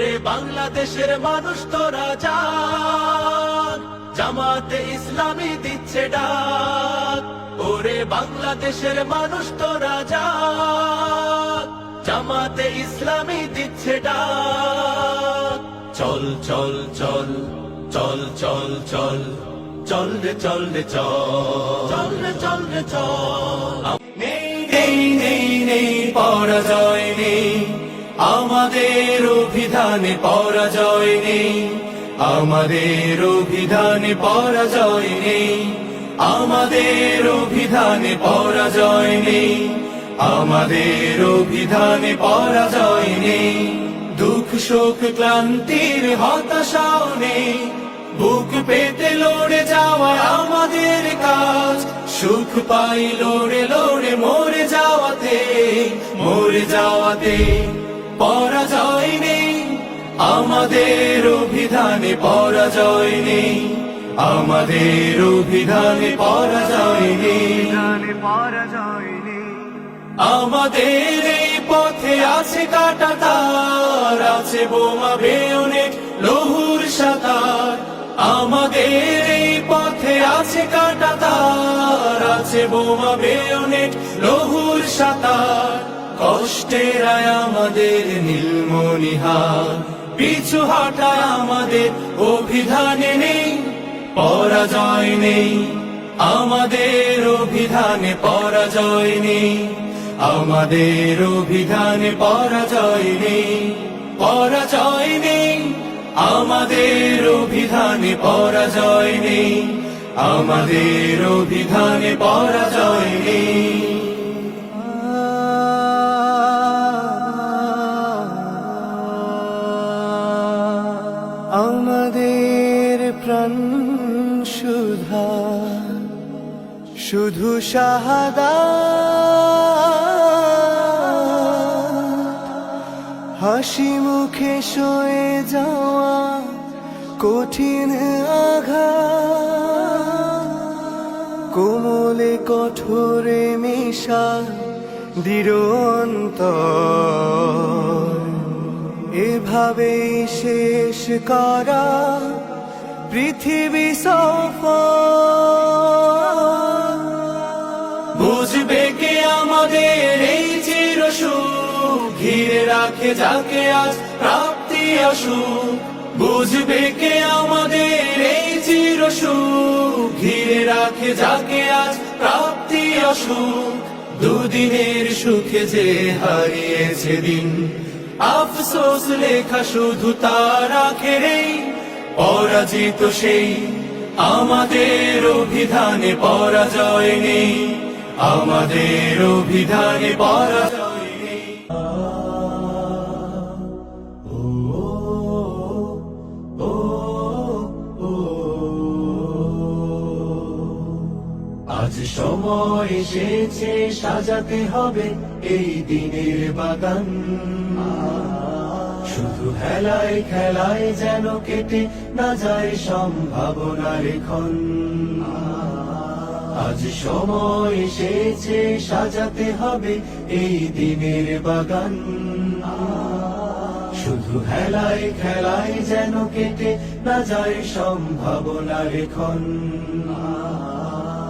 ওরে বাংলাদেশের মানুষ তোরা যাক জামাতে ইসলামী দিচ্ছে ডাক, ওরে বাংলাদেশের মানুষ তোরা যাক জামাতে ইসলামী দিচ্ছে ডাক। চল চল চল চল চল চল চল রে চল রে, চল। চল রে চল রে, চল। নেই নেই নেই নেই, পরাজয়। আমাদের অভিধানে পরাজয় নেই। আমাদের অভিধানে পরাজয় নেই। আমাদের অভিধানে পরাজয় নেই। আমাদের অভিধানে পরাজয় নেই। দুঃখ, শোক, ক্লান্তির হতাশাও নেই। বুক পেতে লড়ে যাওয়া আমাদের কাজ। সুখ পাই লড়ে লড়ে মরে যাওয়াতে মরে যাওয়াতে। পরাজয় নেই। আমাদের অভিধানে পরাজয় নেই। আমাদের অভিধানে পরাজয় নেই। আমাদের এই পথে আছে কাটা তার আছে বোমা বেয়নেট লহুর সাতার। আমাদের এই পথে আছে কাটা তার আছে বোমা বেয়নেট লহুর সাতার। কষ্টের আমাদের নীলমণিহার। পিছু হাঁটায় আমাদের অভিধানে নেই, পরাজয় নেই। আমাদের অভিধানে পরাজয় নেই, আমাদের অভিধানে পরাজয় নেই পরাজয় নেই। আমাদের অভিধানে পরাজয় নেই, আমাদের অভিধানে পরাজয় নেই। আমাদের প্রাণ সুধা, শুধু শাহাদা। হাসি মুখে সয়ে যাওয়া কঠিন আঘাত। কোমলে কঠোরে মেশা দৃঢ় এভাবেই শেষ করা পৃথিবী সফর বুঝবে কে আমাদের এই চির ঘিরে রাখে যাকে আজ প্রাপ্তি আসুক বুঝবে কে আমাদের এই চির ঘিরে রাখে যাকে আজ প্রাপ্তি আসুক দুদিনের সুখে যে হারিয়েছে দিন আফসোস লেখা শুধু তার আখেরেই পরাজিত সেই আমাদের অভিধানে পরাজয় নেই। আমাদের অভিধানে পরাজয় আজ সময় এসেছে, সাজাতে হবে এই দিনের বাগান। শুধু হেলায় খেলায় যেন কেটে না যায় সম্ভাবনার ক্ষণ আজ সময় এসেছে, সাজাতে হবে এই দিনের বাগান। শুধু হেলায় খেলায় যেন কেটে না যায় সম্ভাবনার ক্ষণ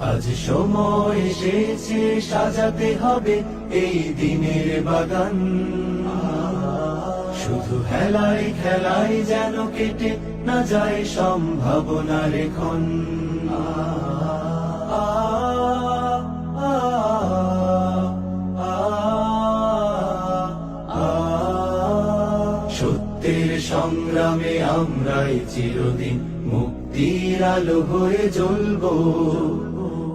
আজ সময় এসেছে, সাজাতে হবে এই দিনের বাগান। শুধু হেলায় খেলাই যেন কেটে না যায় সম্ভাবনার ক্ষণ সত্যের সংগ্রামে আমরাই চিরদিন মুক্তির আলো হয়ে জ্বলব।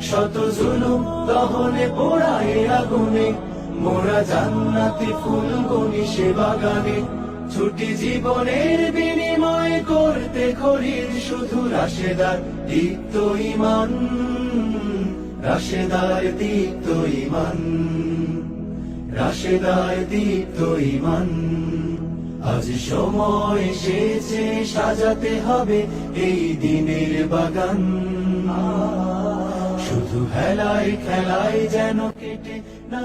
শত জুলুম দহনে, পোড়ায় আগুনে, মোরা জান্নাতি ফুল বনি সে বাগানে। ছুটি জীবনের বিনিময় করতে খরিদ শুধু রাশেদার দীপ্ত ইমান, রাশেদার দীপ্ত ইমান, রাশেদার দীপ্ত ইমান। আজ সময় এসেছে, সাজাতে হবে এই দিনের বাগান। শুধু হেলায় খেলায় যেন কেটে না